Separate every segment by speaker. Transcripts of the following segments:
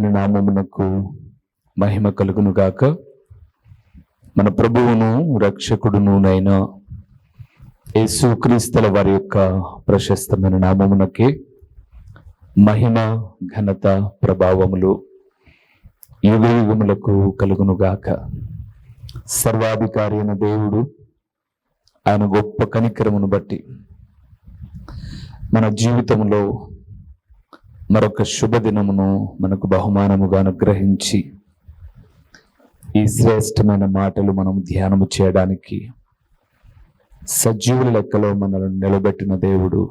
Speaker 1: ప్రభు నామమునకు మహిమ కలుగును గాక మన ప్రభువును రక్షకుడును నైన యేసుక్రీస్తుల వారి యొక్క ప్రశస్తమైన నామమునకే మహిమ ఘనత ప్రభావములు యుగ యుగములకు కలుగును గాక సర్వాధికారి అయిన దేవుడు ఆయన గొప్ప కనికరమును బట్టి మన జీవితంలో మరొక శుభదినమును మనకు బహుమానముగా అనుగ్రహించి ఈ శ్రేష్టమైన మాటలు మనం ధ్యానము చేయడానికి సజీవుల లెక్కలో మనల్ని నిలబెట్టిన దేవుడు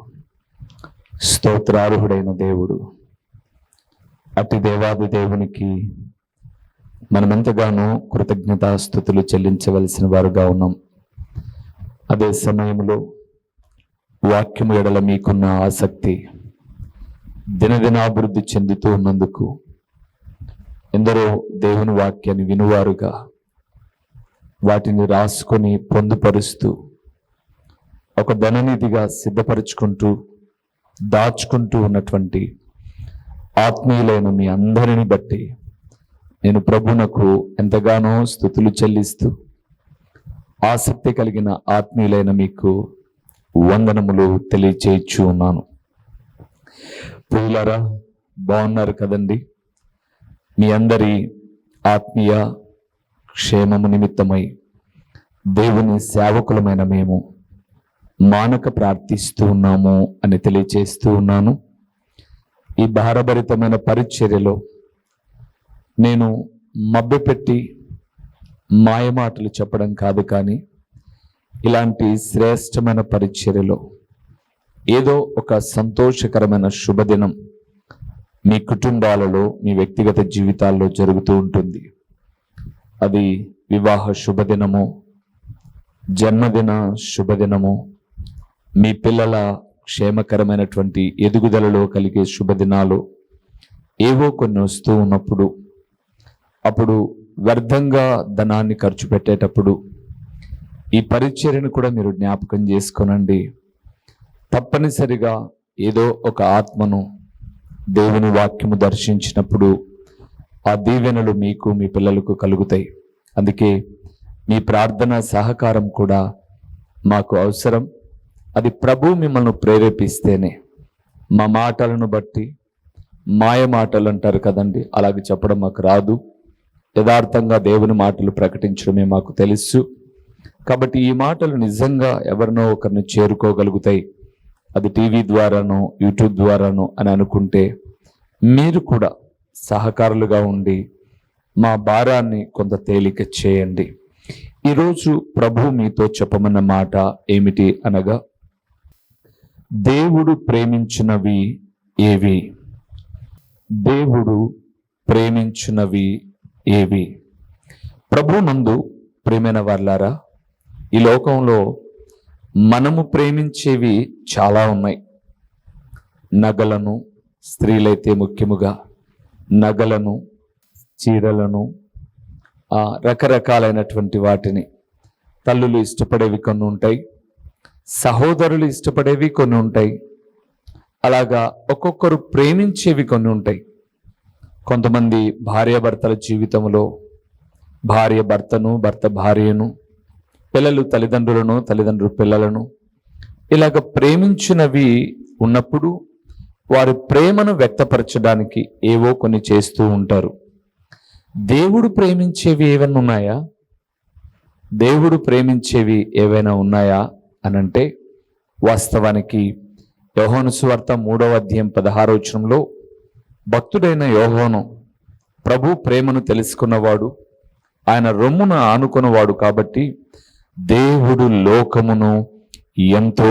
Speaker 1: స్తోత్రార్హుడైన దేవుడు అతి దేవాది దేవునికి మనమెంతగానో కృతజ్ఞతాస్థుతులు చెల్లించవలసిన వారుగా ఉన్నాం. అదే సమయంలో వాక్యము ఎడల మీకున్న ఆసక్తి దినదినాభివృద్ధి చెందుతూ ఉన్నందుకు ఎందరో దేవుని వాక్యాన్ని వినువారుగా. వాటిని రాసుకొని పొందుపరుస్తూ ఒక ధననిధిగా సిద్ధపరుచుకుంటూ దాచుకుంటూ ఉన్నటువంటి ఆత్మీయులైన మీ అందరిని బట్టి నేను ప్రభునకు ఎంతగానో స్థుతులు చెల్లిస్తూ ఆసక్తి కలిగిన ఆత్మీయులైన మీకు వందనములు తెలియచేయచ్చు ఉన్నాను ప్రియులారా బాగున్నారు కదండి? మీ అందరి ఆత్మీయ క్షేమము నిమిత్తమై దేవుని సేవకులమైన మేము మానక ప్రార్థిస్తూ ఉన్నాము అని తెలియచేస్తూ ఉన్నాను. ఈ భారభరితమైన పరిచర్యలో నేను మభ్యపెట్టి మాయమాటలు చెప్పడం కాదు కానీ ఇలాంటి శ్రేష్టమైన పరిచర్యలో ఏదో ఒక సంతోషకరమైన శుభదినం మీ కుటుంబాలలో మీ వ్యక్తిగత జీవితాల్లో జరుగుతూ ఉంటుంది. అది వివాహ శుభదినము జన్మదిన శుభదినము మీ పిల్లల క్షేమకరమైనటువంటి ఎదుగుదలలో కలిగే శుభదినాలు ఏవో కొన్ని వస్తూ ఉన్నప్పుడు అప్పుడు వ్యర్థంగా ధనాన్ని ఖర్చు పెట్టేటప్పుడు ఈ పరిచర్యను కూడా మీరు జ్ఞాపకం చేసుకోనండి. తప్పనిసరిగా ఏదో ఒక ఆత్మను దేవుని వాక్యము దర్శించినప్పుడు ఆ దీవెనలు మీకు మీ పిల్లలకు కలుగుతాయి. అందుకే మీ ప్రార్థన సహకారం కూడా మాకు అవసరం. అది ప్రభు మిమ్మల్ని ప్రేరేపిస్తేనే. మా మాటలను బట్టి మాయ మాటలు అంటారు కదండి అలాగే చెప్పడం మాకు రాదు. యథార్థంగా దేవుని మాటలు ప్రకటించడమే మాకు తెలుసు. కాబట్టి ఈ మాటలు నిజంగా ఎవరినో ఒకరిని చేరుకోగలుగుతాయి. అది టీవీ ద్వారానో యూట్యూబ్ ద్వారానో అని అనుకుంటే మీరు కూడా సహకారులుగా ఉండి మా భారాన్ని కొంత తేలిక చేయండి. ఈరోజు ప్రభు మీతో చెప్పమన్న మాట ఏమిటి అనగా దేవుడు ప్రేమించినవి ఏవి? దేవుడు ప్రేమించినవి ఏవి? ప్రభు నందు ప్రేమైన వాళ్ళారా ఈ లోకంలో మనము ప్రేమించేవి చాలా ఉన్నాయి. నగలను స్త్రీలైతే ముఖ్యముగా నగలను చీరలను ఆ రకరకాలైనటువంటి వాటిని తల్లులు ఇష్టపడేవి కొన్ని ఉంటాయి సహోదరులు ఇష్టపడేవి కొన్ని ఉంటాయి అలాగా ఒక్కొక్కరు ప్రేమించేవి కొన్ని ఉంటాయి. కొంతమంది భార్యాభర్తల జీవితంలో భార్య భర్తను భర్త భార్యను పిల్లలు తల్లిదండ్రులను తల్లిదండ్రులు పిల్లలను ఇలాగ ప్రేమించినవి ఉన్నప్పుడు వారి ప్రేమను వ్యక్తపరచడానికి ఏవో కొన్ని చేస్తూ ఉంటారు. దేవుడు ప్రేమించేవి ఏవైనా ఉన్నాయా? దేవుడు ప్రేమించేవి ఏవైనా ఉన్నాయా? అనంటే వాస్తవానికి యోహోను సువార్త మూడవ అధ్యాయం పదహారవ వచనంలో భక్తుడైన యోహోను ప్రభు ప్రేమను తెలుసుకున్నవాడు ఆయన రొమ్మున ఆనుకున్నవాడు కాబట్టి దేవుడు లోకమును ఎంతో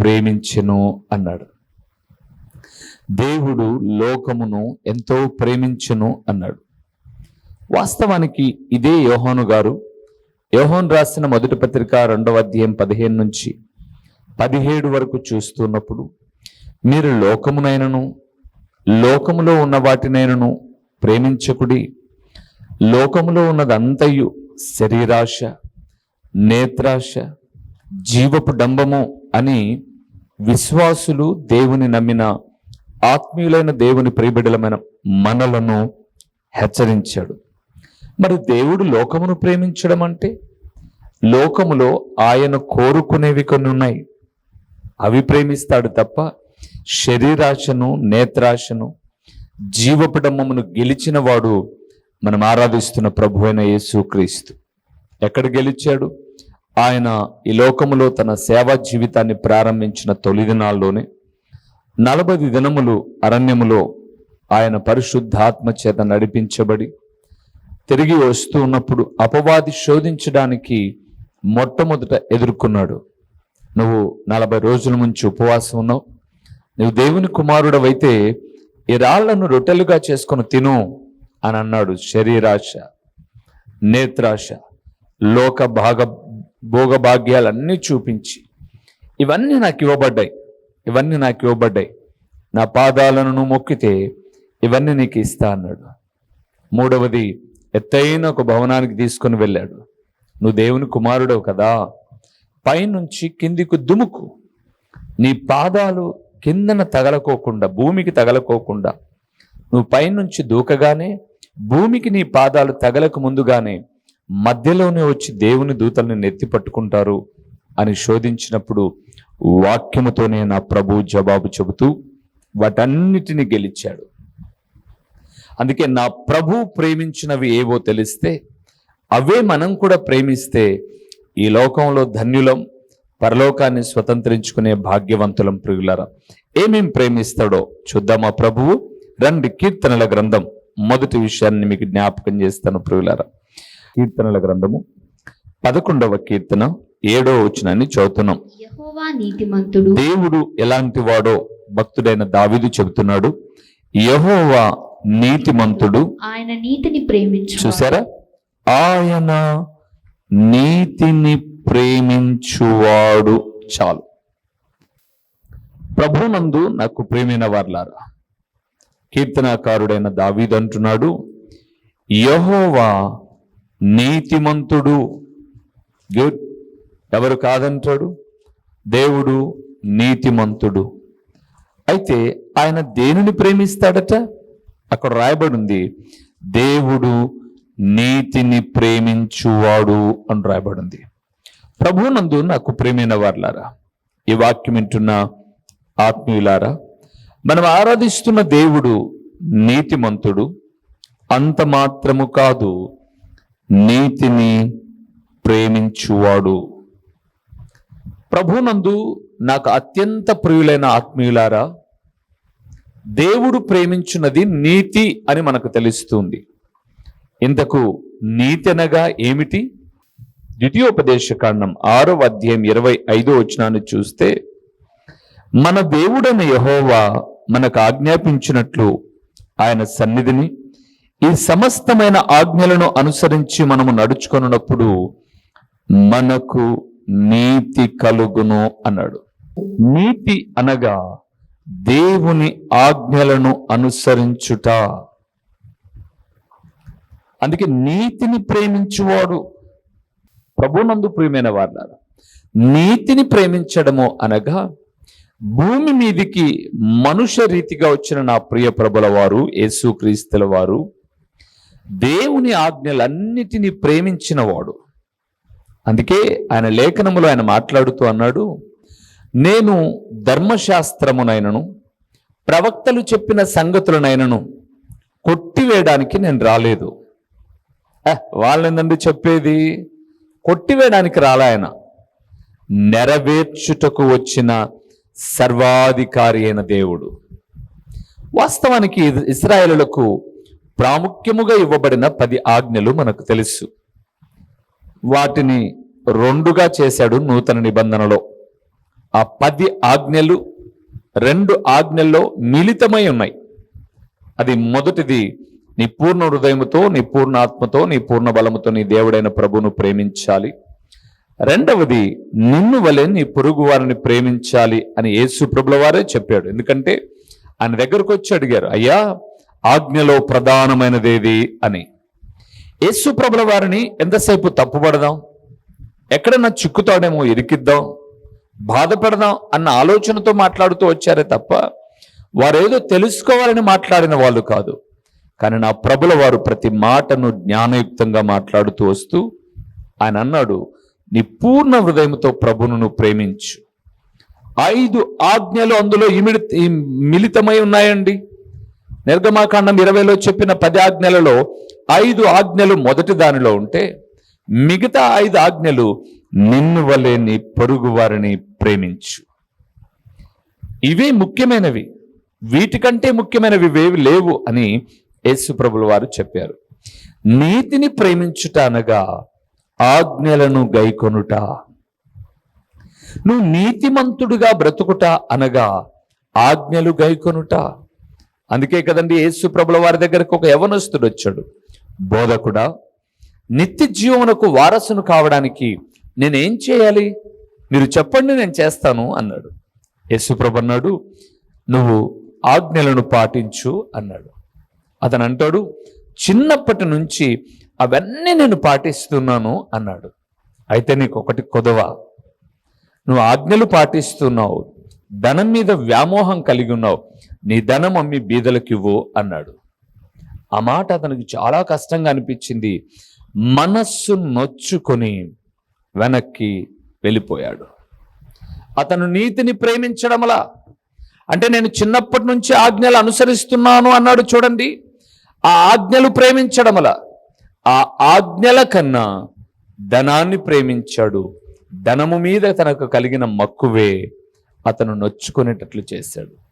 Speaker 1: ప్రేమించెను అన్నాడు. దేవుడు లోకమును ఎంతో ప్రేమించెను అన్నాడు. వాస్తవానికి ఇదే యోహోను గారు యోహోన్ రాసిన మొదటి పత్రిక రెండవ అధ్యాయం పదిహేను నుంచి పదిహేడు వరకు చూస్తున్నప్పుడు మీరు లోకమునైనను లోకములో ఉన్న వాటినైనను ప్రేమించకుడి లోకములో ఉన్నదంతయు శరీరాశ నేత్రాశ జీవపు డంబము అని విశ్వాసులు దేవుని నమ్మిన ఆత్మీయులైన దేవుని ప్రియబిడలమైన మనలను హెచ్చరించాడు. మరి దేవుడు లోకమును ప్రేమించడం అంటే? లోకములో ఆయన కోరుకునేవి కొన్ని ఉన్నాయి. అవి ప్రేమిస్తాడు తప్ప శరీరాశను నేత్రాశను జీవపటమ్మను గెలిచిన వాడు మనం ఆరాధిస్తున్న ప్రభు అయిన యేసుక్రీస్తు. ఎక్కడ గెలిచాడు? ఆయన ఈ లోకములో తన సేవా జీవితాన్ని ప్రారంభించిన తొలి దినాల్లోనే నలభై దినములు అరణ్యములో ఆయన పరిశుద్ధాత్మ చేత నడిపించబడి తిరిగి వస్తూ ఉన్నప్పుడు అపవాది శోధించడానికి మొట్టమొదట ఎదుర్కొన్నాడు. నువ్వు నలభై రోజుల నుంచి ఉపవాసం ఉన్నావు. నువ్వు దేవుని కుమారుడవైతే ఈ రాళ్ళను రొట్టెలుగా చేసుకొని తిను అని అన్నాడు శరీరాశ నేత్రాశ లోక భాగ భోగభాగ్యాలన్నీ చూపించి ఇవన్నీ నాకు ఇవ్వబడ్డాయి ఇవన్నీ నాకు ఇవ్వబడ్డాయి. నా పాదాలను నువ్వు మొక్కితే ఇవన్నీ నీకు ఇస్తా అన్నాడు. మూడవది ఎత్తైన ఒక భవనానికి తీసుకొని వెళ్ళాడు. నువ్వు దేవుని కుమారుడవు కదా పైనుంచి కిందికి దుముకు. నీ పాదాలు కిందన తగలకోకుండా భూమికి తగలకోకుండా నువ్వు పైనుంచి దూకగానే భూమికి నీ పాదాలు తగలకు ముందుగానే మధ్యలోనే వచ్చి దేవుని దూతల్ని నెత్తి పట్టుకుంటారు అని శోధించినప్పుడు వాక్యముతోనే నా ప్రభు జవాబు చెబుతూ వాటన్నిటిని గెలిచాడు. అందుకే నా ప్రభు ప్రేమించినవి ఏవో తెలిస్తే అవే మనం కూడా ప్రేమిస్తే ఈ లోకంలో ధన్యులం పరలోకాన్ని స్వతంత్రించుకునే భాగ్యవంతులం ప్రియులరా. ఏమేం ప్రేమిస్తాడో చూద్దామా ప్రభువు. రండి కీర్తనల గ్రంథం మొదటి విషయాన్ని మీకు జ్ఞాపకం చేస్తాను ప్రియులరా. కీర్తనల గ్రంథము పదకొండవ కీర్తన ఏడో వచనాన్ని చదువుతున్నాం.
Speaker 2: నీతిమంతుడు.
Speaker 1: దేవుడు ఎలాంటి వాడో భక్తుడైన దావీదు చెబుతున్నాడు యెహోవా నీతిమంతుడు.
Speaker 2: ఆయన నీతిని ప్రేమించు
Speaker 1: చూసారా ఆయన నీతిని ప్రేమించువాడు చాలు. ప్రభునందు నాకు ప్రేమైన వార్లారా కీర్తనాకారుడైన దావీదు అంటున్నాడు యహోవా నీతిమంతుడు గుడ్ ఎవరు కాదంటాడు? దేవుడు నీతిమంతుడు. అయితే ఆయన దేనిని ప్రేమిస్తాడట? అక్కడ రాయబడి ఉంది దేవుడు నీతిని ప్రేమించువాడు అని రాయబడి ఉంది ప్రభునందు నాకు ప్రేమైన వారులారా ఈ వాక్యం వింటున్న ఆత్మీయులారా మనం ఆరాధిస్తున్న దేవుడు నీతిమంతుడు అంత మాత్రము కాదు నీతిని ప్రేమించువాడు. ప్రభునందు నాకు అత్యంత ప్రియులైన ఆత్మీయులారా దేవుడు ప్రేమించున్నది నీతి అని మనకు తెలుస్తుంది. ఇంతకు నీతి అనగా ఏమిటి? ద్వితీయోపదేశకాండం ఆరో అధ్యాయం ఇరవై ఐదో వచనాన్ని చూస్తే మన దేవుడైన యహోవా మనకు ఆజ్ఞాపించినట్లు ఆయన సన్నిధిని ఈ సమస్తమైన ఆజ్ఞలను అనుసరించి మనము నడుచుకున్నప్పుడు మనకు నీతి కలుగును అన్నాడు. నీతి అనగా దేవుని ఆజ్ఞలను అనుసరించుట. అందుకే నీతిని ప్రేమించువాడు ప్రభునందు ప్రియమైన వారు నీతిని ప్రేమించడము అనగా భూమి మీదికి మనుష్య రీతిగా వచ్చిన నా ప్రియ ప్రభుల వారు యేసుక్రీస్తుల వారు దేవుని ఆజ్ఞలన్నిటినీ ప్రేమించిన వాడు అందుకే ఆయన లేఖనములో ఆయన మాట్లాడుతూ అన్నాడు నేను ధర్మశాస్త్రమునైనను ప్రవక్తలు చెప్పిన సంగతులనైనను కొట్టివేయడానికి నేను రాలేదు. వాళ్ళేందండి చెప్పేది? కొట్టివేయడానికి రాలా ఆయన. నెరవేర్చుటకు వచ్చిన సర్వాధికారి అయిన దేవుడు. వాస్తవానికి ఇది ఇస్రాయేలులకు ప్రాముఖ్యముగా ఇవ్వబడిన పది ఆజ్ఞలు మనకు తెలుసు. వాటిని రెండుగా చేశాడు నూతన నిబంధనలో. ఆ పది ఆజ్ఞలు రెండు ఆజ్ఞల్లో మిళితమై ఉన్నాయి. అది మొదటిది నీ పూర్ణ హృదయముతో నీ పూర్ణ ఆత్మతో నీ పూర్ణ బలముతో నీ దేవుడైన ప్రభువును ప్రేమించాలి. రెండవది నిన్ను వలె నీ పొరుగు వారిని ప్రేమించాలి అని యేసు ప్రభుల వారే చెప్పాడు. ఎందుకంటే ఆయన దగ్గరకు వచ్చి అడిగారు అయ్యా ఆజ్ఞలో ప్రధానమైనదేది అని. యేసు ప్రభుల వారిని ఎంతసేపు తప్పుపడదాం? ఎక్కడన్నా చిక్కుతాడేమో ఇరికిద్దాం? బాధపడదాం అన్న ఆలోచనతో మాట్లాడుతూ వచ్చారే తప్ప వారేదో తెలుసుకోవాలని మాట్లాడిన వాళ్ళు కాదు. కానీ నా ప్రభుల వారు ప్రతి మాటను జ్ఞానయుక్తంగా మాట్లాడుతూ వస్తూ ఆయన అన్నాడు నీ పూర్ణ హృదయంతో ప్రభును ప్రేమించు. ఐదు ఆజ్ఞలు అందులో ఇమిడి మిళితమై ఉన్నాయండి. నిర్గమాకాండం ఇరవైలో చెప్పిన పది ఆజ్ఞలలో ఐదు ఆజ్ఞలు మొదటి దానిలో ఉంటే మిగతా ఐదు ఆజ్ఞలు నిన్ను వలె నీ పొరుగు వారిని ప్రేమించు. ఇవే ముఖ్యమైనవి. వీటికంటే ముఖ్యమైనవి ఏవి లేవు అని యేసుప్రభుల వారు చెప్పారు. నీతిని ప్రేమించుట అనగా ఆజ్ఞలను గైకొనుట. నువ్వు నీతిమంతుడుగా బ్రతుకుట అనగా ఆజ్ఞలు గైకొనుట. అందుకే కదండి యేసు ప్రభుల వారి దగ్గరకు ఒక యవనస్తుడు వచ్చాడు. బోధకుడా నిత్య జీవనకు వారసును కావడానికి నేనేం చేయాలి? మీరు చెప్పండి నేను చేస్తాను అన్నాడు. యేసుప్రభు అన్నాడు నువ్వు ఆజ్ఞలను పాటించు అన్నాడు. అతను అంటాడు చిన్నప్పటి నుంచి అవన్నీ నేను పాటిస్తున్నాను అన్నాడు. అయితే నీకు ఒకటి కొదవ నువ్వు ఆజ్ఞలు పాటిస్తున్నావు ధనం మీద వ్యామోహం కలిగి ఉన్నావు నీ ధనం అమ్మి బీదలకు ఇవ్వు అన్నాడు. ఆ మాట అతనికి చాలా కష్టంగా అనిపించింది. మనస్సు నొచ్చుకొని వెనక్కి వెళ్ళిపోయాడు. అతను నీతిని ప్రేమించడంలా అంటే నేను చిన్నప్పటి నుంచి ఆజ్ఞలు అనుసరిస్తున్నాను అన్నాడు చూడండి. ఆ ఆజ్ఞలు ప్రేమించడమలా. ఆ ఆజ్ఞల కన్నా ధనాన్ని ప్రేమించాడు. ధనము మీద తనకు కలిగిన మక్కువే అతను నొచ్చుకునేటట్లు చేశాడు.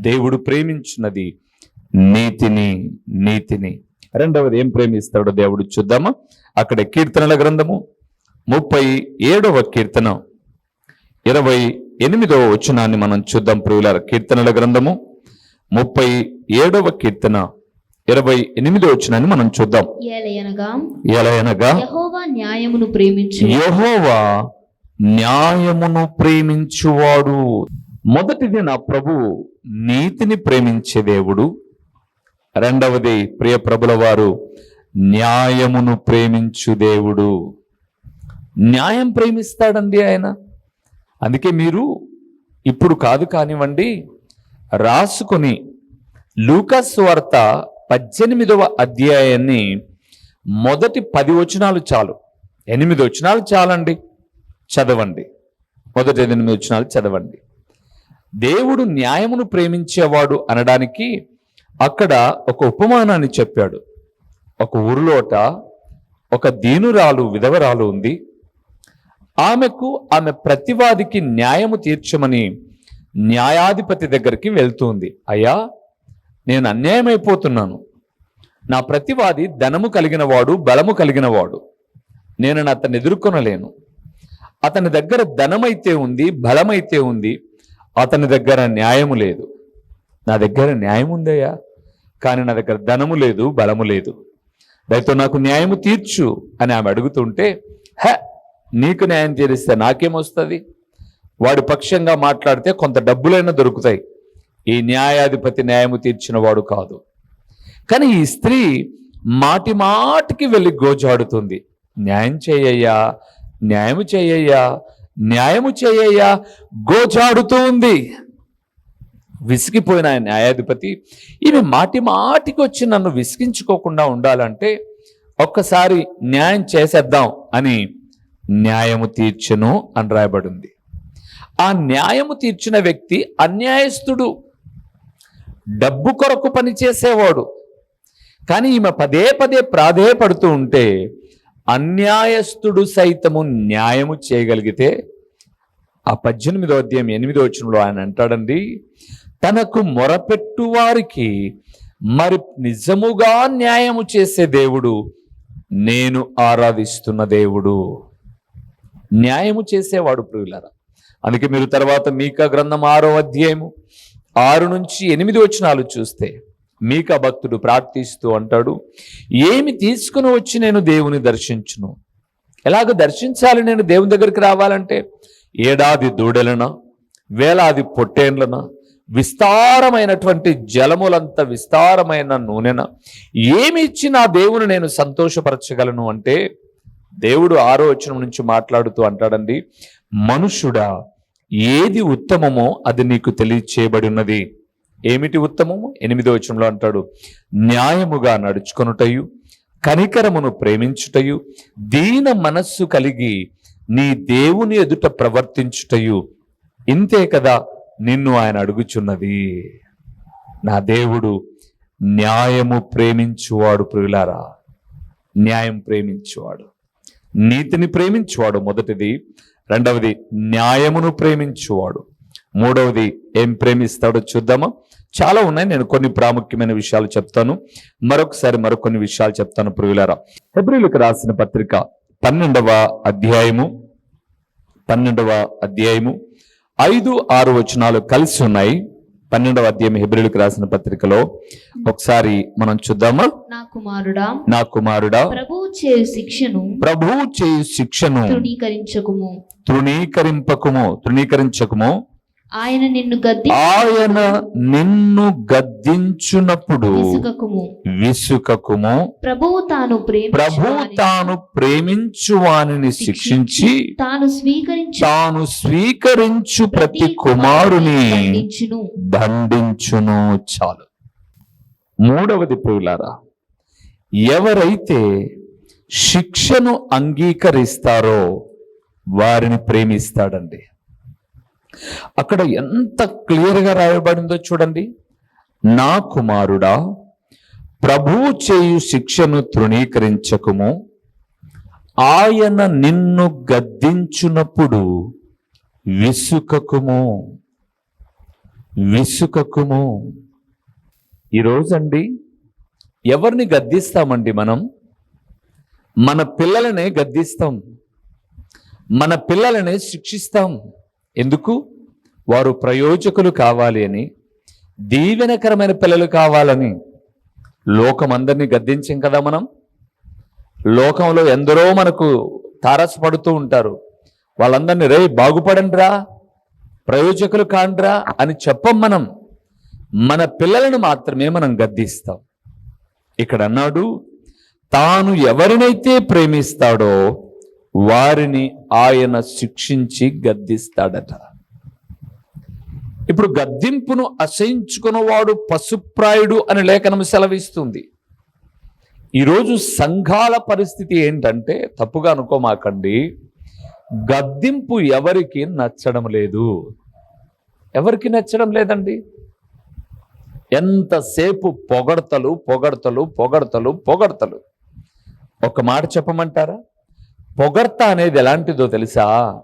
Speaker 1: దేవుడు ప్రేమించినది నీతిని నీతిని. రెండవది ఏం ప్రేమిస్తాడో దేవుడు చూద్దామా? అక్కడ కీర్తనల గ్రంథము ముప్పై ఏడవ కీర్తన. ఇరవై ఎనిమిదవ వచనాన్ని మనం చూద్దాం ప్రియులార. కీర్తనల గ్రంథము ముప్పై ఏడవ కీర్తన. ఇరవై ఎనిమిదవ వచనాన్ని మనం చూద్దాం.
Speaker 2: ఏలయనగా
Speaker 1: ఎలా అనగా
Speaker 2: యహోవా న్యాయమును ప్రేమించు.
Speaker 1: యెహోవా న్యాయమును ప్రేమించువాడు. మొదటిది నా ప్రభు నీతిని ప్రేమించే దేవుడు. రెండవది ప్రియ ప్రభుల వారు న్యాయమును ప్రేమించు దేవుడు. న్యాయం ప్రేమిస్తాడండి ఆయన. అందుకే మీరు ఇప్పుడు కాదు కానివ్వండి రాసుకొని లూకాస్ వార్త పద్దెనిమిదవ అధ్యాయాన్ని మొదటి పది వచనాలు చాలు. ఎనిమిది వచనాలు చాలండి. చదవండి. మొదటి ఎనిమిది వచనాలు చదవండి. దేవుడు న్యాయమును ప్రేమించేవాడు అనడానికి అక్కడ ఒక ఉపమానాన్ని చెప్పాడు. ఒక ఊరిలోట ఒక దీనురాలు విధవరాలు ఉంది. ఆమెకు ఆమె ప్రతివాదికి న్యాయము తీర్చమని న్యాయాధిపతి దగ్గరికి వెళ్తుంది. అయ్యా నేను అన్యాయమైపోతున్నాను. నా ప్రతివాది ధనము కలిగిన వాడు బలము కలిగిన వాడు నేను అతన్ని ఎదుర్కొనలేను. అతని దగ్గర ధనమైతే ఉంది బలమైతే ఉంది. అతని దగ్గర న్యాయము లేదు. నా దగ్గర న్యాయం ఉందయ్యా కానీ నా దగ్గర ధనము లేదు బలము లేదు. దయతో నాకు న్యాయము తీర్చు అని ఆమె అడుగుతుంటే హ నీకు న్యాయం తీరిస్తే నాకేమొస్తుంది? వాడి పక్షంగా మాట్లాడితే కొంత డబ్బులైనా దొరుకుతాయి. ఈ న్యాయాధిపతి న్యాయము తీర్చిన వాడు కాదు. కానీ ఈ స్త్రీ మాటి మాటికి వెళ్ళి గోజాడుతుంది. న్యాయం చేయయ్యా న్యాయం చేయయ్యా న్యాయము చేయయ్యా. గోచాడుతూ ఉంది. విసిగిపోయిన న్యాయాధిపతి ఈమె మాటి మాటికి వచ్చి నన్ను విసిగించుకోకుండా ఉండాలంటే ఒక్కసారి న్యాయం చేసేద్దాం అని న్యాయము తీర్చును అని రాయబడింది. ఆ న్యాయము తీర్చిన వ్యక్తి అన్యాయస్తుడు డబ్బు కొరకు పనిచేసేవాడు. కానీ ఈమె పదే పదే ప్రాధేయపడుతూ ఉంటే అన్యాయస్తుడు సైతము న్యాయము చేయగలిగితే ఆ పద్దెనిమిదో అధ్యాయం ఎనిమిదో వచ్చినలో ఆయన అంటాడండి తనకు మొరపెట్టు వారికి మరి నిజముగా న్యాయము చేసే దేవుడు నేను ఆరాధిస్తున్న దేవుడు. న్యాయము చేసేవాడు ప్రియులరా. అందుకే మీరు తర్వాత మీకా గ్రంథం ఆరో అధ్యాయము ఆరు నుంచి ఎనిమిది వచనాలు చూస్తే మీకా భక్తుడు ప్రార్థిస్తూ అంటాడు ఏమి తీసుకుని వచ్చి నేను దేవుని దర్శించును? ఎలాగ దర్శించాలి నేను దేవుని దగ్గరికి రావాలంటే? ఏడాది దూడెలన? వేలాది పొట్టేండ్లన విస్తారమైనటువంటి జలములంత విస్తారమైన నూనెన? ఏమి ఇచ్చి నా దేవుని నేను సంతోషపరచగలను? అంటే దేవుడు ఆరో వచనం నుంచి మాట్లాడుతూ అంటాడండి మనుషుడా ఏది ఉత్తమమో అది నీకు తెలియచేయబడి ఉన్నది. ఏమిటి ఉత్తమము? ఎనిమిదో వచనంలో అంటాడు న్యాయముగా నడుచుకొనుటయు కనికరమును ప్రేమించుటయు దీన మనస్సు కలిగి నీ దేవుని ఎదుట ప్రవర్తించుటయు. ఇంతే కదా నిన్ను ఆయన అడుగుచున్నది. నా దేవుడు న్యాయము ప్రేమించువాడు ప్రియులారా. న్యాయం ప్రేమించువాడు. నీతిని ప్రేమించువాడు మొదటిది. రెండవది న్యాయమును ప్రేమించువాడు. మూడవది ఏం ప్రేమిస్తాడో చూద్దామా? చాలా ఉన్నాయి. నేను కొన్ని ప్రాముఖ్యమైన విషయాలు చెప్తాను. మరొకసారి మరికొన్ని విషయాలు చెప్తాను ప్రియులారా. ఫిబ్రిలకు రాసిన పత్రిక పన్నెండవ అధ్యాయము పన్నెండవ అధ్యాయము ఐదు ఆరు వచనాలు కలిసి ఉన్నాయి. పన్నెండవ అధ్యాయం హెబ్రిలకు రాసిన పత్రికలో. ఒకసారి మనం చూద్దామా?
Speaker 2: నా కుమారుడా
Speaker 1: నా కుమారుడా
Speaker 2: ప్రభువు చేయు శిక్షను
Speaker 1: ప్రభువు చేయు శిక్షను
Speaker 2: తృణీకరించకుము.
Speaker 1: తృణీకరింపకుము తృణీకరించకుము.
Speaker 2: ఆయన నిన్ను గద్ది
Speaker 1: ఆయన నిన్ను గద్దించునప్పుడు
Speaker 2: విసుకకుము.
Speaker 1: విసుకకుము.
Speaker 2: ప్రభువు తాను
Speaker 1: ప్రభు
Speaker 2: ప్రేమించు
Speaker 1: తాను ప్రేమించు వానిని శిక్షించి
Speaker 2: తాను స్వీకరించు
Speaker 1: తాను స్వీకరించు ప్రతి కుమారుని
Speaker 2: దండించును.
Speaker 1: దండించును. చాలు. మూడవది ప్రియులారా ఎవరైతే శిక్షను అంగీకరిస్తారో వారిని ప్రేమిస్తాడండి. అక్కడ ఎంత క్లియర్గా రాయబడిందో చూడండి. నా కుమారుడా ప్రభువు చేయు శిక్షను తృణీకరించకుము. ఆయన నిన్ను గద్దించునప్పుడు విసుకకుము. విసుకకుము. ఈరోజండి ఎవరిని గద్దిస్తామండి మనం? మన పిల్లలనే గద్దిస్తాం. మన పిల్లలనే శిక్షిస్తాం. ఎందుకు? వారు ప్రయోజకులు కావాలి అని దీవెనకరమైన పిల్లలు కావాలని లోకమందరినీ గద్దించాం కదా మనం? లోకంలో ఎందరో మనకు తారసపడుతూ ఉంటారు. వాళ్ళందరినీ రే బాగుపడండిరా ప్రయోజకులు కాండ్రా అని చెప్పం మనం. మన పిల్లలను మాత్రమే మనం గద్దిస్తాం. ఇక్కడ అన్నాడు తాను ఎవరినైతే ప్రేమిస్తాడో వారిని ఆయన శిక్షించి గద్దిస్తాడట. ఇప్పుడు గద్దింపును అసహించుకున్నవాడు పశుప్రాయుడు అని లేఖనం సెలవిస్తుంది. ఈరోజు సంఘాల పరిస్థితి ఏంటంటే తప్పుగా అనుకోమాకండి గద్దింపు ఎవరికి నచ్చడం లేదు. ఎవరికి నచ్చడం లేదండి? ఎంతసేపు పొగడతలు పొగడతలు పొగడతలు పొగడతలు? ఒక మాట చెప్పమంటారా? పొగర్త అనేది ఎలాంటిదో తెలుసా?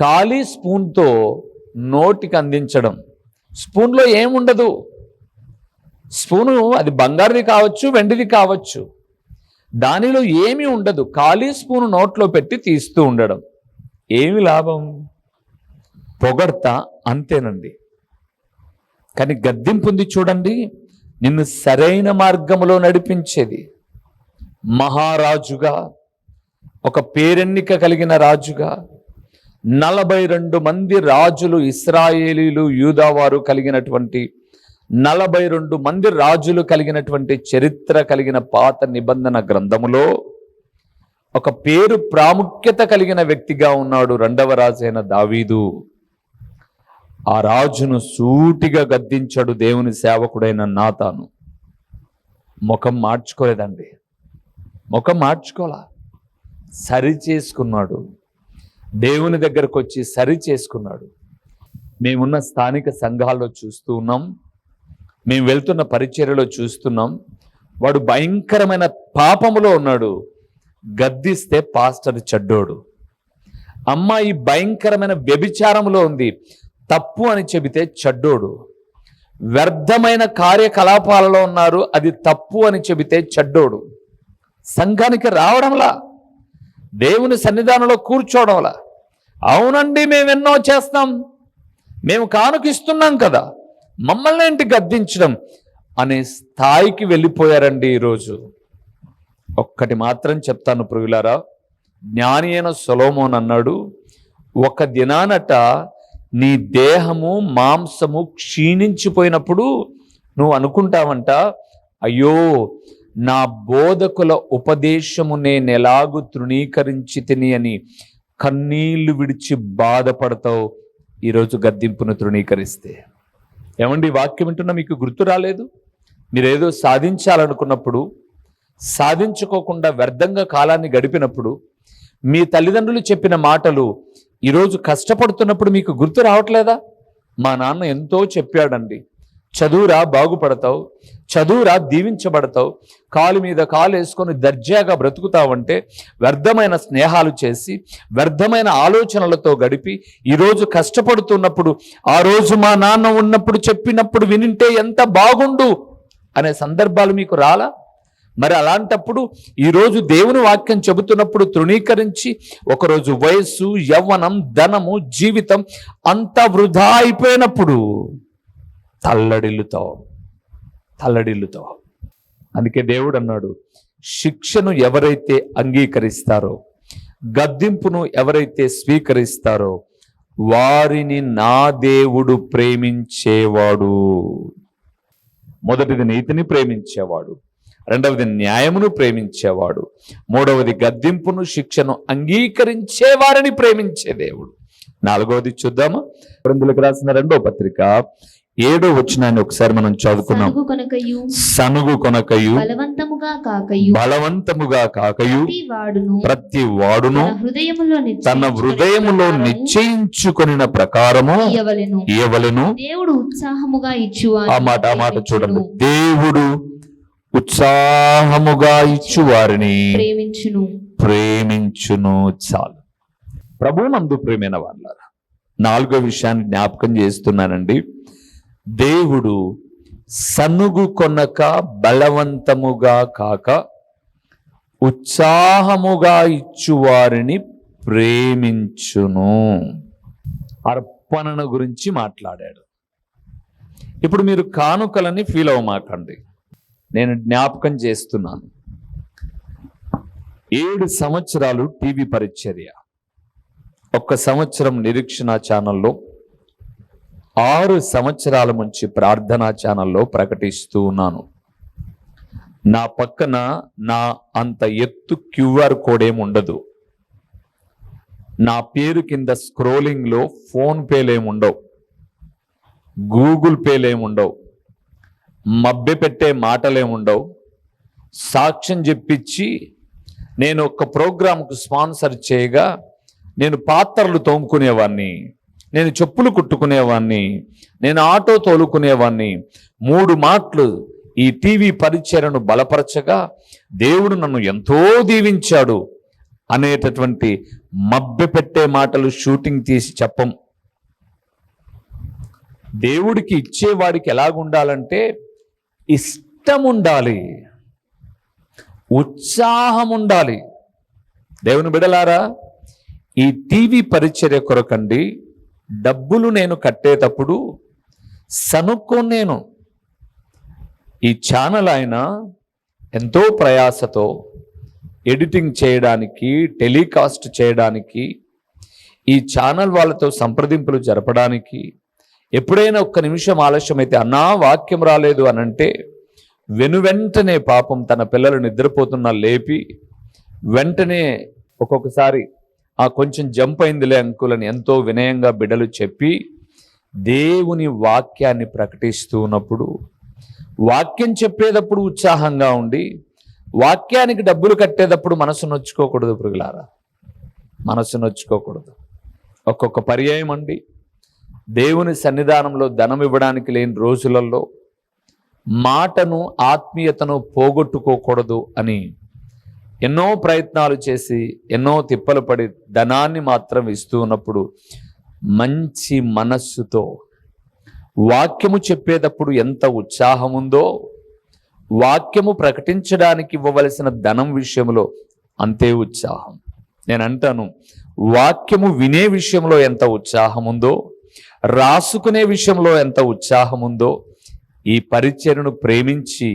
Speaker 1: ఖాళీ స్పూన్తో నోటికి అందించడం. స్పూన్లో ఏముండదు? స్పూను అది బంగారుది కావచ్చు వెండిది కావచ్చు. దానిలో ఏమీ ఉండదు. ఖాళీ స్పూను నోట్లో పెట్టి తీస్తూ ఉండడం. ఏమి లాభం? పొగడ్త అంతేనండి. కానీ గద్దింపుంది చూడండి. నిన్ను సరైన మార్గంలో నడిపించేది మహారాజుగా ఒక పేరెన్నిక కలిగిన రాజుగా నలభై రెండు మంది రాజులు ఇస్రాయేలీలు యూదావారు కలిగినటువంటి నలభై రెండు మంది రాజులు కలిగినటువంటి చరిత్ర కలిగిన పాత నిబంధన గ్రంథములో ఒక పేరు ప్రాముఖ్యత కలిగిన వ్యక్తిగా ఉన్నాడు రెండవ రాజైన దావీదు. ఆ రాజును సూటిగా గద్దించాడు దేవుని సేవకుడైన నాతాను. ముఖం మార్చుకోలేదండి. ముఖం మార్చుకోలా సరి చేసుకున్నాడు. దేవుని దగ్గరకు వచ్చి సరి చేసుకున్నాడు. మేమున్న స్థానిక సంఘాల్లో చూస్తూ ఉన్నాం. మేము వెళ్తున్న పరిచర్యలో చూస్తున్నాం వాడు భయంకరమైన పాపములో ఉన్నాడు. గద్దిస్తే పాస్టర్ చెడ్డోడు. అమ్మాయి భయంకరమైన వ్యభిచారంలో ఉంది. తప్పు అని చెబితే చెడ్డోడు. వ్యర్థమైన కార్యకలాపాలలో ఉన్నారు. అది తప్పు అని చెబితే చెడ్డోడు. సంఘానికి రావడంలా దేవుని సన్నిధానంలో కూర్చోవడంలా అవునండి మేము ఎన్నో చేస్తాం. మేము కానుకిస్తున్నాం కదా. మమ్మల్ని ఏంటి గద్దించడం? అనే స్థాయికి వెళ్ళిపోయారండి ఈరోజు. ఒక్కటి మాత్రం చెప్తాను ప్రియులారా. జ్ఞాని అయిన సొలోమోన్ అన్నాడు ఒక దినానట నీ దేహము మాంసము క్షీణించిపోయినప్పుడు నువ్వు అనుకుంటావంట అయ్యో నా బోధకుల ఉపదేశము నేనెలాగు తృణీకరించి తిని అని కన్నీళ్ళు విడిచి బాధపడతావు ఈరోజు గద్దింపును తృణీకరిస్తే. ఏమండి వాక్యం వింటున్నా మీకు గుర్తు రాలేదు? మీరేదో సాధించాలనుకున్నప్పుడు సాధించుకోకుండా వ్యర్థంగా కాలాన్ని గడిపినప్పుడు మీ తల్లిదండ్రులు చెప్పిన మాటలు ఈరోజు కష్టపడుతున్నప్పుడు మీకు గుర్తు రావట్లేదా? మా నాన్న ఎంతో చెప్పాడండి చదువురా బాగుపడతావు. చదువురా దీవించబడతావు. కాలు మీద కాలు వేసుకొని దర్జాగా బ్రతుకుతావంటే వ్యర్థమైన స్నేహాలు చేసి వ్యర్థమైన ఆలోచనలతో గడిపి ఈరోజు కష్టపడుతున్నప్పుడు ఆ రోజు మా నాన్న ఉన్నప్పుడు చెప్పినప్పుడు వినింటే ఎంత బాగుండు అనే సందర్భాలు మీకు రాలా? మరి అలాంటప్పుడు ఈరోజు దేవుని వాక్యం చెబుతున్నప్పుడు తృణీకరించి ఒకరోజు వయస్సు యవ్వనం ధనము జీవితం అంతా వృధా అయిపోయినప్పుడు తల్లడిల్లుతావు. తల్లడిల్లుతావు. అందుకే దేవుడు అన్నాడు శిక్షను ఎవరైతే అంగీకరిస్తారో గద్దింపును ఎవరైతే స్వీకరిస్తారో వారిని నా దేవుడు ప్రేమించేవాడు. మొదటిది నీతిని ప్రేమించేవాడు రెండవది న్యాయమును ప్రేమించేవాడు మూడవది గద్దింపును శిక్షను అంగీకరించే వారిని ప్రేమించే దేవుడు. నాలుగవది చూద్దామా? కొరింథీయులకు రాసిన రెండో పత్రిక ఏడో వచ్చినాన్ని ఒకసారి మనం చదువుకున్నాం
Speaker 2: సనుగు కొనకయు. బలవంతముగా కాకయు.
Speaker 1: బలవంతముగా కాకయు.
Speaker 2: ప్రతి వాడును. తన హృదయములో
Speaker 1: తన హృదయములో నిశ్చయించుకొనిన ప్రకారము ఇవ్వలను
Speaker 2: దేవుడు ఉత్సాహముగా ఇచ్చు
Speaker 1: ఆ మాట ఆ మాట చూడండి. దేవుడు ఉత్సాహముగా ఇచ్చు వారిని
Speaker 2: ప్రేమించును.
Speaker 1: ప్రేమించును చాలు. ప్రభు నందు ప్రేమైన వాళ్ళారా నాలుగో విషయాన్ని జ్ఞాపకం చేస్తున్నానండి. దేవుడు సనుగు కొనక బలవంతముగా కాక ఉత్సాహముగా ఇచ్చువారిని ప్రేమించును. అర్పణను గురించి మాట్లాడాడు. ఇప్పుడు మీరు కానుకలని ఫీల్ అవ్వమాకండి. నేను జ్ఞాపకం చేస్తున్నాను. ఏడు సంవత్సరాలు టీవీ పరిచర్య. ఒక్క సంవత్సరం నిరీక్షణ ఛానల్లో ఆరు సంవత్సరాల నుంచి ప్రార్థనా ఛానల్లో ప్రకటిస్తూ ఉన్నాను. నా పక్కన నా అంత ఎత్తు క్యూఆర్ కోడ్ ఏమి ఉండదు. నా పేరు కింద స్క్రోలింగ్లో ఫోన్ ఏమి ఉండవు. గూగుల్ పేలు ఏమి ఉండవు. పెట్టే మాటలేముండవు సాక్ష్యం చెప్పించి నేను ఒక ప్రోగ్రాంకు స్పాన్సర్ చేయగా నేను పాత్రలు తోముకునేవాడిని నేను చెప్పులు కుట్టుకునేవాడిని నేను ఆటో తోలుకునేవాడిని మూడు మాటలు ఈ టీవీ పరిచయను బలపరచగా దేవుడు నన్ను ఎంతో దీవించాడు అనేటటువంటి మభ్య పెట్టే మాటలు షూటింగ్ తీసి చెప్పం. దేవుడికి ఇచ్చేవాడికి ఎలాగుండాలంటే ఇష్టం ఉండాలి ఉత్సాహం ఉండాలి దేవుని బిడలారా ఈ టీవీ పరిచర్య కొరకండి డబ్బులు నేను కట్టేటప్పుడు సనుక్కో నేను. ఈ ఛానల్ ఆయన ఎంతో ప్రయాసతో ఎడిటింగ్ చేయడానికి టెలికాస్ట్ చేయడానికి ఈ ఛానల్ వాళ్ళతో సంప్రదింపులు జరపడానికి ఎప్పుడైనా ఒక్క నిమిషం ఆలస్యమైతే అన్నా వాక్యం రాలేదు అని అంటే వెనువెంటనే పాపం తన పిల్లలు నిద్రపోతున్నా లేపి వెంటనే ఒక్కొక్కసారి ఆ కొంచెం జంప్ అయిందిలే అంకులని ఎంతో వినయంగా బిడలు చెప్పి దేవుని వాక్యాన్ని ప్రకటిస్తూ ఉన్నప్పుడు వాక్యం చెప్పేటప్పుడు ఉత్సాహంగా ఉండి వాక్యానికి డబ్బులు కట్టేటప్పుడు మనసు నొచ్చుకోకూడదు పురుగులారా మనసు నొచ్చుకోకూడదు. ఒక్కొక్క పర్యాయం అండి. దేవుని సన్నిధానంలో ధనం ఇవ్వడానికి లేని రోజులలో మాటను ఆత్మీయతను పోగొట్టుకోకూడదు అని ఎన్నో ప్రయత్నాలు చేసి ఎన్నో తిప్పలు పడి ధనాన్ని మాత్రం ఇస్తూ ఉన్నప్పుడు మంచి మనస్సుతో వాక్యము చెప్పేటప్పుడు ఎంత ఉత్సాహం ఉందో వాక్యము ప్రకటించడానికి ఇవ్వవలసిన ధనం విషయంలో అంతే ఉత్సాహం. నేను అంటాను వాక్యము వినే విషయంలో ఎంత ఉత్సాహం ఉందో రాసుకునే విషయంలో ఎంత ఉత్సాహం ఉందో ఈ పరిచయను ప్రేమించి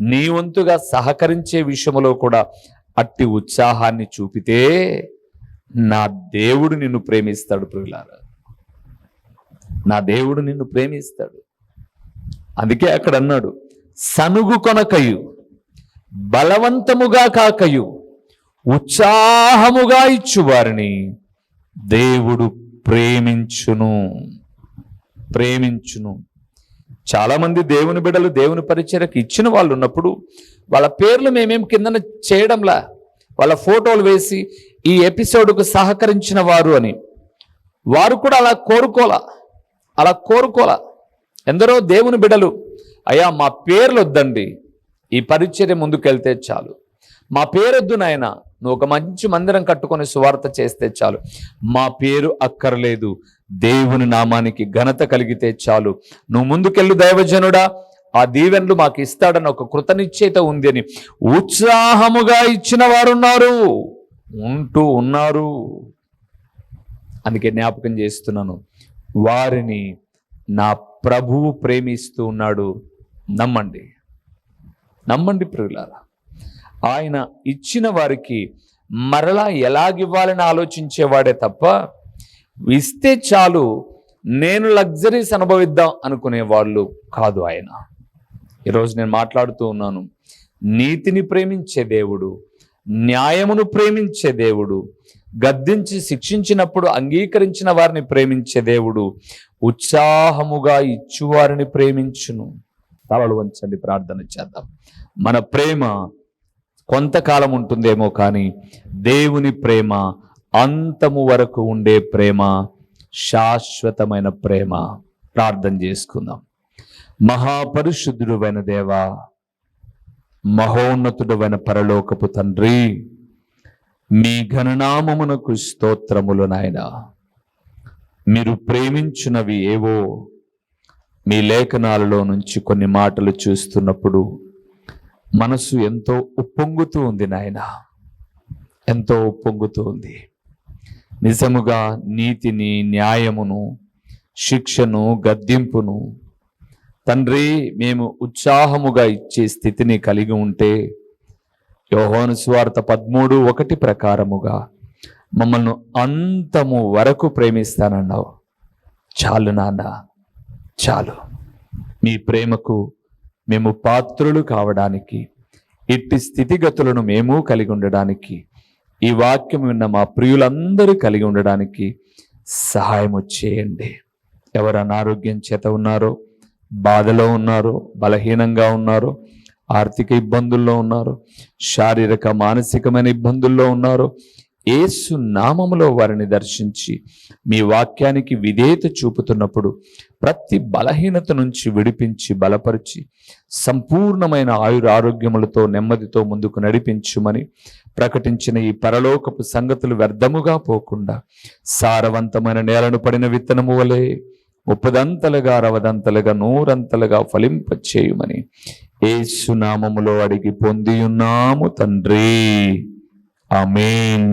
Speaker 1: నీ వంతుగా సహకరించే విషయంలో కూడా అట్టి ఉత్సాహాన్ని చూపితే నా దేవుడు నిన్ను ప్రేమిస్తాడు ప్రియులారా. నా దేవుడు నిన్ను ప్రేమిస్తాడు. అందుకే అక్కడ అన్నాడు సనుగు కొనకయు బలవంతముగా కాకయు ఉత్సాహముగా ఇచ్చువారిని దేవుడు ప్రేమించును ప్రేమించును. చాలామంది దేవుని బిడలు దేవుని పరిచయకు ఇచ్చిన వాళ్ళు ఉన్నప్పుడు వాళ్ళ పేర్లు మేమేం కిందన చేయడంలా వాళ్ళ ఫోటోలు వేసి ఈ ఎపిసోడ్కు సహకరించిన వారు అని. వారు కూడా అలా కోరుకోలా అలా కోరుకోలా ఎందరో దేవుని బిడలు అయ్యా మా పేర్లు వద్దండి ఈ పరిచర్య ముందుకెళ్తే చాలు. మా పేరొద్దు నాయన. నువ్వు ఒక మంచి మందిరం కట్టుకొని సువార్త చేస్తే చాలు. మా పేరు అక్కర్లేదు. దేవుని నామానికి ఘనత కలిగితే చాలు. నువ్వు ముందుకెళ్ళు దైవజనుడా. ఆ దీవెనలు మాకు ఇస్తాడని ఒక కృతనిశ్చయిత ఉంది అని ఉత్సాహముగా ఇచ్చిన వారు ఉన్నారు ఉంటూ ఉన్నారు. అందుకే జ్ఞాపకం చేస్తున్నాను. వారిని నా ప్రభువు ప్రేమిస్తూ ఉన్నాడు. నమ్మండి. నమ్మండి ప్రియులారా. ఆయన ఇచ్చిన వారికి మరలా ఎలాగివ్వాలని ఆలోచించేవాడే తప్ప ఇస్తే చాలు నేను లగ్జరీస్ అనుభవిద్దాం అనుకునే వాళ్ళు కాదు ఆయన. ఈరోజు నేను మాట్లాడుతూ ఉన్నాను. నీతిని ప్రేమించే దేవుడు న్యాయమును ప్రేమించే దేవుడు గద్దించి శిక్షించినప్పుడు అంగీకరించిన వారిని ప్రేమించే దేవుడు ఉత్సాహముగా ఇచ్చువారిని ప్రేమించును. తలలు వంచండి ప్రార్థన చేద్దాం. మన ప్రేమ కొంతకాలం ఉంటుందేమో కానీ దేవుని ప్రేమ అంతము వరకు ఉండే ప్రేమ శాశ్వతమైన ప్రేమ ప్రార్థన చేసుకుందాం. మహాపరిశుద్ధుడు అయిన దేవ మహోన్నతుడు అయిన పరలోకపు తండ్రి మీ ఘననామమునకు స్తోత్రములు నాయన. మీరు ప్రేమించినవి ఏవో మీ లేఖనాలలో నుంచి కొన్ని మాటలు చూస్తున్నప్పుడు మనసు ఎంతో ఉప్పొంగుతూ ఉంది నాయన. ఎంతో ఉప్పొంగుతూ ఉంది. నిజముగా నీతిని న్యాయమును శిక్షను గద్దింపును. తండ్రి మేము ఉత్సాహముగా ఇచ్చే స్థితిని కలిగి ఉంటే యోహోను స్వార్థ పదమూడు ఒకటి ప్రకారముగా మమ్మల్ని అంతము వరకు ప్రేమిస్తానన్నావు. చాలు నాన్న చాలు. మీ ప్రేమకు మేము పాత్రులు కావడానికి ఇట్టి స్థితిగతులను మేము కలిగి ఉండడానికి ఈ వాక్యం విన్న మా ప్రియులందరూ కలిగి ఉండడానికి సహాయం చేయండి. ఎవరు అనారోగ్యం చేత ఉన్నారో బాధలో ఉన్నారో బలహీనంగా ఉన్నారో ఆర్థిక ఇబ్బందుల్లో ఉన్నారు శారీరక మానసికమైన ఇబ్బందుల్లో ఉన్నారు ఏసు నామములో వారిని దర్శించి మీ వాక్యానికి విధేయత చూపుతున్నప్పుడు ప్రతి బలహీనత నుంచి విడిపించి బలపరిచి సంపూర్ణమైన ఆయుర ఆరోగ్యములతో నెమ్మదితో ముందుకు నడిపించుమని ప్రకటించిన ఈ పరలోకపు సంగతులు వ్యర్థముగా పోకుండా సారవంతమైన నేలను పడిన విత్తనము వలె ముప్పదంతలుగా అరవదంతలుగా నూరంతలుగా ఫలింపచేయుమని ఏసునామములో అడిగి పొందియున్నాము తండ్రి. ఆమెన్.